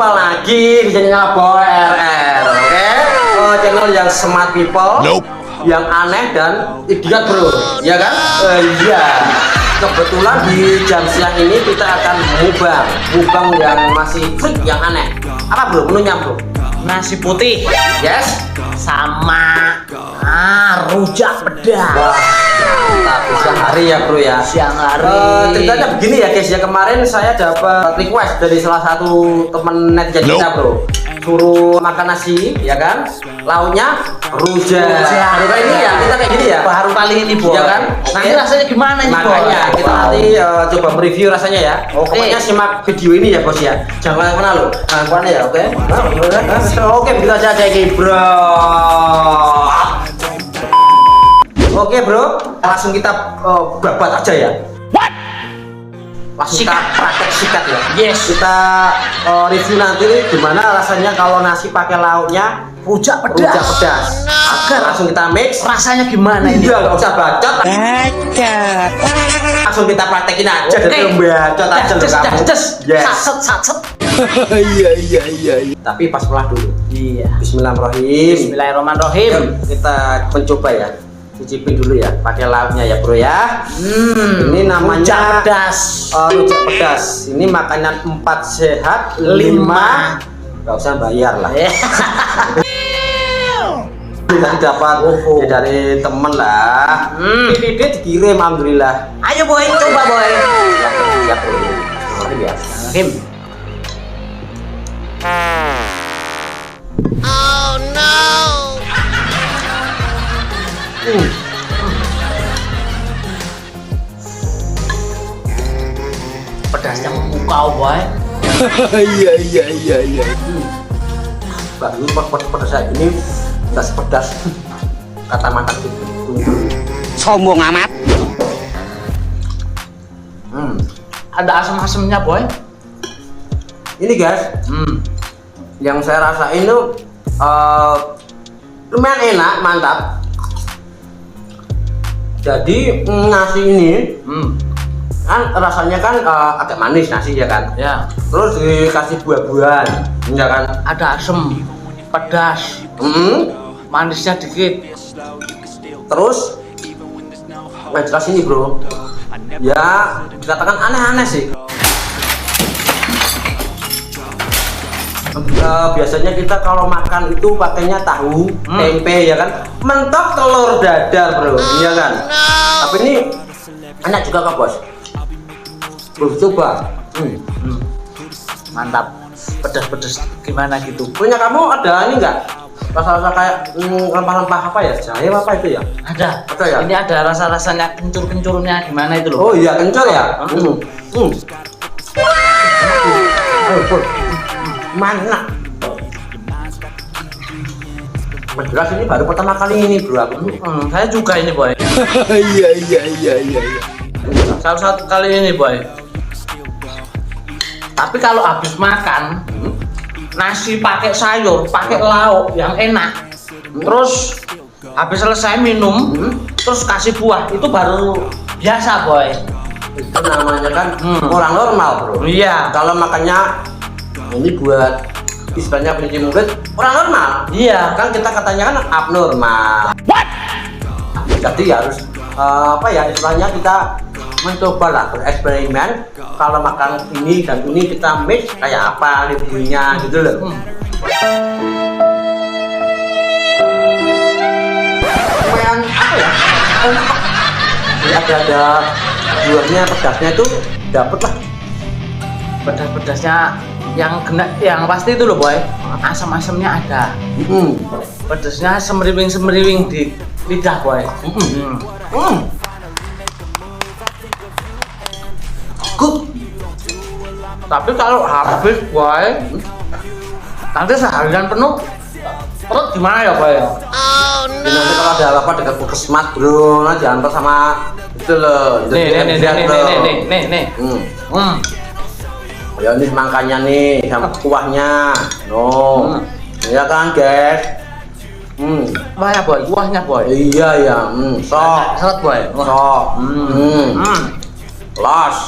jumpa lagi di channelnya Boy RR, oke? Oh, channel yang smart people, Nope. yang aneh dan idiot bro, ya kan? Eh, iya. Kebetulan di jam siang ini kita akan mukbang, mukbang yang masih freak, yang aneh. Apa bro? Menunya bro? nasi putih Yes. sama ah rujak pedas Wah, tapi siang hari ya bro ya. siang hari. Eh, ceritanya begini ya guys. Ya kemarin saya dapat request dari salah satu temen netizen kita bro. Suruh makan nasi ya kan? Lauknya rujak. Baru kayak ini ya kita kayak gini ya. Baru kali ini boy Iya kan? nanti rasanya gimana ini boy makanya kita Wow. nanti eh, coba mereview rasanya ya. Oke. pokoknya simak video ini ya bos ya. Jangan ke mana lo nah ya oke? Nah, oke begitu aja kayak bro oke bro. Langsung kita eh, babat aja ya. Langsung kita praktek sikat ya. Yes. kita eh, review nanti gimana rasanya kalau nasi pakai lauknya rujak pedas rujak pedas. agar langsung kita mix. Rasanya gimana ini? Iya nggak usah bacot. Langsung kita praktekin aja Oke. dari bacot aja loh kamu. das yes. Satset satset tapi pas dulu. Iya. Bismillahirrahmanirrahim. Bismillahirrahmanirrahim. Kita mencoba ya cicipin dulu ya. Pakai lauknya ya bro ya. Hmm Ini namanya- rujak pedas. Eh, rujak pedas. Ini makanan empat sehat lima nggak usah bayar lah. Eh, kita dapat ya dari temen lah. Hmm. ini dia dikirim alhamdulillah. Ayo boy. Coba boy. Siap siap bro Mari ya Kim Hmm. pedasnya memukau boy Mbak ini pedas pedas ini nggak sepedas kata makan itu. Sombong amat. Hmm. ada asam-asamnya boy Ini guys, hmm yang saya rasain itu eh, lumayan enak, mantap. Jadi mm, nasi ini hmm kan rasanya kan eh, agak manis nasi ya kan. ya Terus dikasih buah-buahan, ya kan. ada asam pedas Hmm. manisnya dikit Terus yang jelas ini bro, ya dikatakan aneh-aneh sih. Eh, biasanya kita kalau makan itu pakainya tahu, Hmm. tempe ya kan, mentok telur dadar bro, iya kan. Tapi ini enak juga kok bos. Bro coba. Hmm. hmm. mantap pedas-pedas gimana gitu Punya kamu ada ini enggak? Rasa-rasa kayak hmm, rempah-rempah apa ya? Jahe apa itu ya? ada Ada ya? ini ada rasa-rasanya kencur-kencurnya gimana itu Oh loh iya kencur ya. Hmm. Hmm. Hmm. Mana? Jelas ini baru pertama kali ini bro aku. Hmm, saya juga ini boy Iya iya iya iya. salah satu kali ini boy tapi kalau habis makan nasi pakai sayur pakai lauk yang enak terus habis selesai minum terus kasih buah itu baru biasa boy Itu namanya kan Hmm. orang normal bro. iya Kalau makannya ini buat istilahnya pencuci mulut orang normal. iya Kan kita katanya kan abnormal. What? Jadi harus eh, apa ya istilahnya kita mencoba lah bereksperimen kalau makan ini dan ini kita mix kayak apa reviewnya gitu loh. Hmm. lumayan apa ya. Jadi ada ada buahnya pedasnya itu dapet lah pedas-pedasnya yang kena yang pasti itu loh boy asam-asamnya ada hmm. pedasnya semeriwing-semeriwing di lidah boy Hmm. Hmm. Hmm. Good. tapi kalau habis boy nanti seharian penuh perut gimana ya boy Jadi nanti kalau ada apa-apa dekat puskesmas bro, nanti diantar sama itu loh. nih nih nih nih nih nih nih nih nih Hmm. hmm. Ya ini semangkanya nih sama kuahnya. No. Hmm. Iya kan guys. Hmm. Wah ya boy, kuahnya boy. Iya ya. Hmm. Sok. Seret boy. Sok. Hmm. Hmm. Hmm. Los.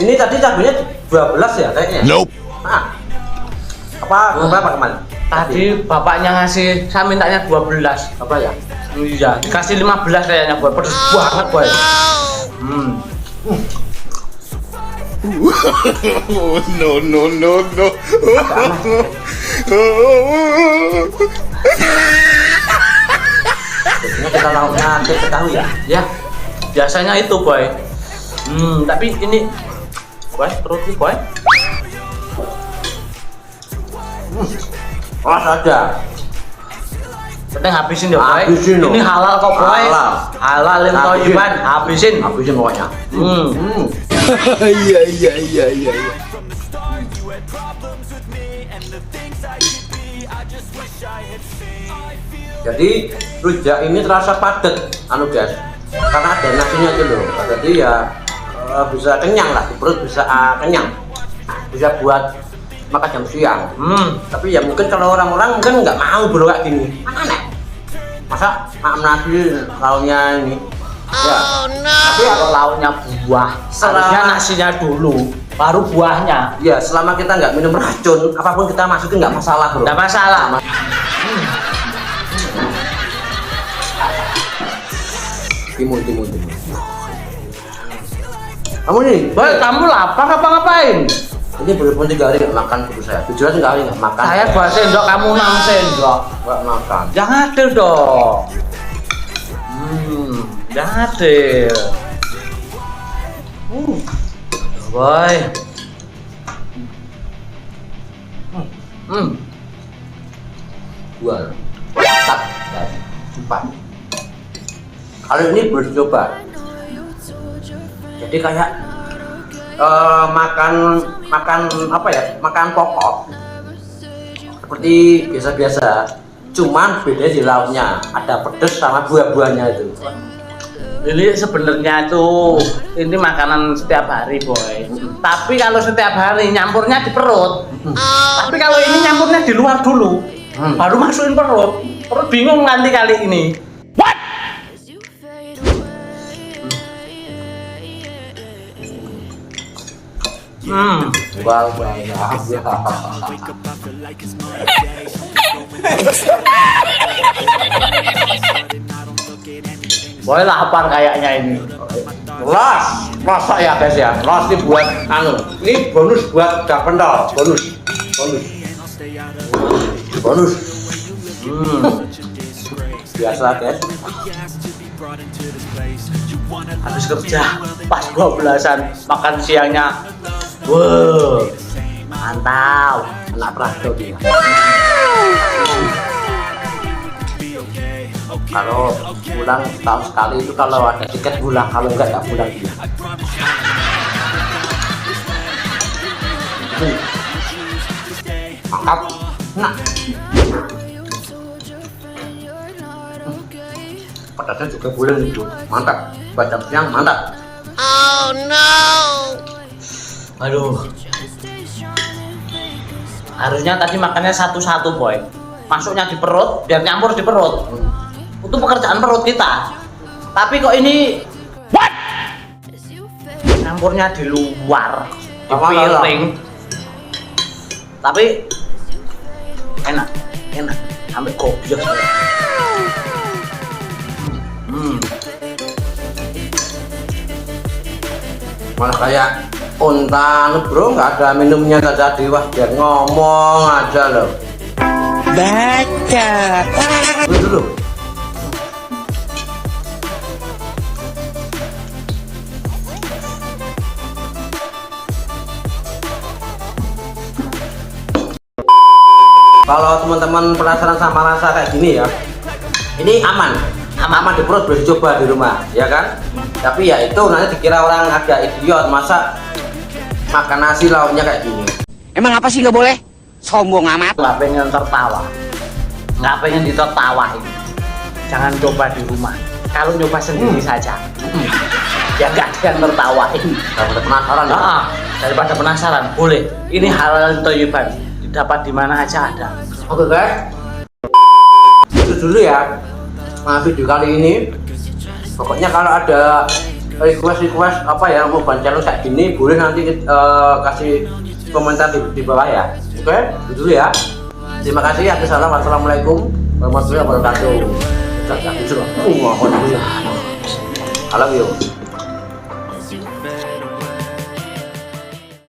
Ini tadi cabenya 12 ya kayaknya. Nope. Ah. apa berapa kemarin Tadi bapaknya ngasih, saya mintanya 12 apa ya Iya, dikasih 15 kayaknya boy, pedes banget boy Hmm, Oh, no, no, no, no. biasanya kita lauknya kita ketahui ya? Ya biasanya itu boy. Hmm, tapi ini Boy, terus nih boy. Kelas aja. Penting habisin ya boy. Habisin, Ini halal kok boy. Halal. Halal yang Habisin. toyiban, habisin. Habisin pokoknya. Hmm, hmm. Iya, iya, iya, jadi rujak ini terasa padat anu guys karena ada nasinya itu loh. Jadi ya eh, bisa kenyang lah. Di perut bisa ah, kenyang. Bisa buat makan jam siang. Hmm tapi ya mungkin kalau orang-orang mungkin nggak mau bro kayak gini aneh masa makan nasi lauknya ini ya Tapi kalau lauknya buah, seharusnya nasinya dulu, baru buahnya. ya selama kita nggak minum racun apa pun kita masukin nggak masalah bro Nggak masalah. timun timun timun kamu nih Boy, kamu lapar apa ngapain? ini bener-bener tiga hari nggak makan dulu saya jujur aja tiga hari nggak makan Saya dua sendok, kamu enam sendok. nggak makan Jangan adil dong. Adil. Uh, boy. Hmm, Hmm, dua empat empat kali ini baru coba jadi kayak eh, makan makan apa ya? Makan pokok. Seperti biasa-biasa. Cuman beda di lauknya. Ada pedes sama buah-buahnya itu ini sebenarnya itu ini makanan setiap hari boy. Tapi kalau setiap hari nyampurnya di perut. Tapi kalau ini nyampurnya di luar dulu, Hmm. baru masukin perut. Perut bingung nanti kali ini. Hmm. Wah, wah, Boy lapar kayaknya ini. Los, masa ya guys ya. Los ini buat anu. Ini bonus buat gak pentol. Bonus, bonus, bonus. Hmm. Biasa guys. Habis kerja pas 12-an makan siangnya. Wow. Mantap. Anak Prado dia. Kalau pulang tahun sekali itu kalau ada tiket pulang, kalau enggak enggak pulang. Hmm. Mantap. Nah, pedasnya juga boleh itu. Mantap. Baca siang mantap. Aduh. Harusnya tadi makannya satu-satu, boy. Masuknya di perut, biar nyampur di perut. Itu pekerjaan perut kita. Tapi kok ini nyampurnya di luar, di piring. Tapi enak, enak. Sampai gobios. Hmm. malah kayak unta anu, bro nggak ada minumnya nggak jadi wah biar ngomong aja loh Baca. dulu kalau teman-teman penasaran sama rasa kayak gini ya ini aman. Aman. Di perut boleh dicoba di rumah ya kan? Tapi ya itu nanti dikira orang agak idiot masa makan nasi lauknya kayak gini? Emang apa sih nggak boleh? Sombong amat. nggak pengen tertawa. Nggak pengen ditertawain jangan coba di rumah. Kalau nyoba sendiri saja. Ya nggak ada yang tertawain daripada penasaran ya? Daripada penasaran boleh. Ini halal toyiban dapat di mana aja ada Oke guys, itu dulu ya nah, video kali ini. Pokoknya kalau ada request request apa ya mau challenge kayak gini, boleh nanti eh, kasih komentar di, di bawah ya. Oke, itu dulu ya. Terima kasih. Assalamualaikum warahmatullahi wabarakatuh. I love you.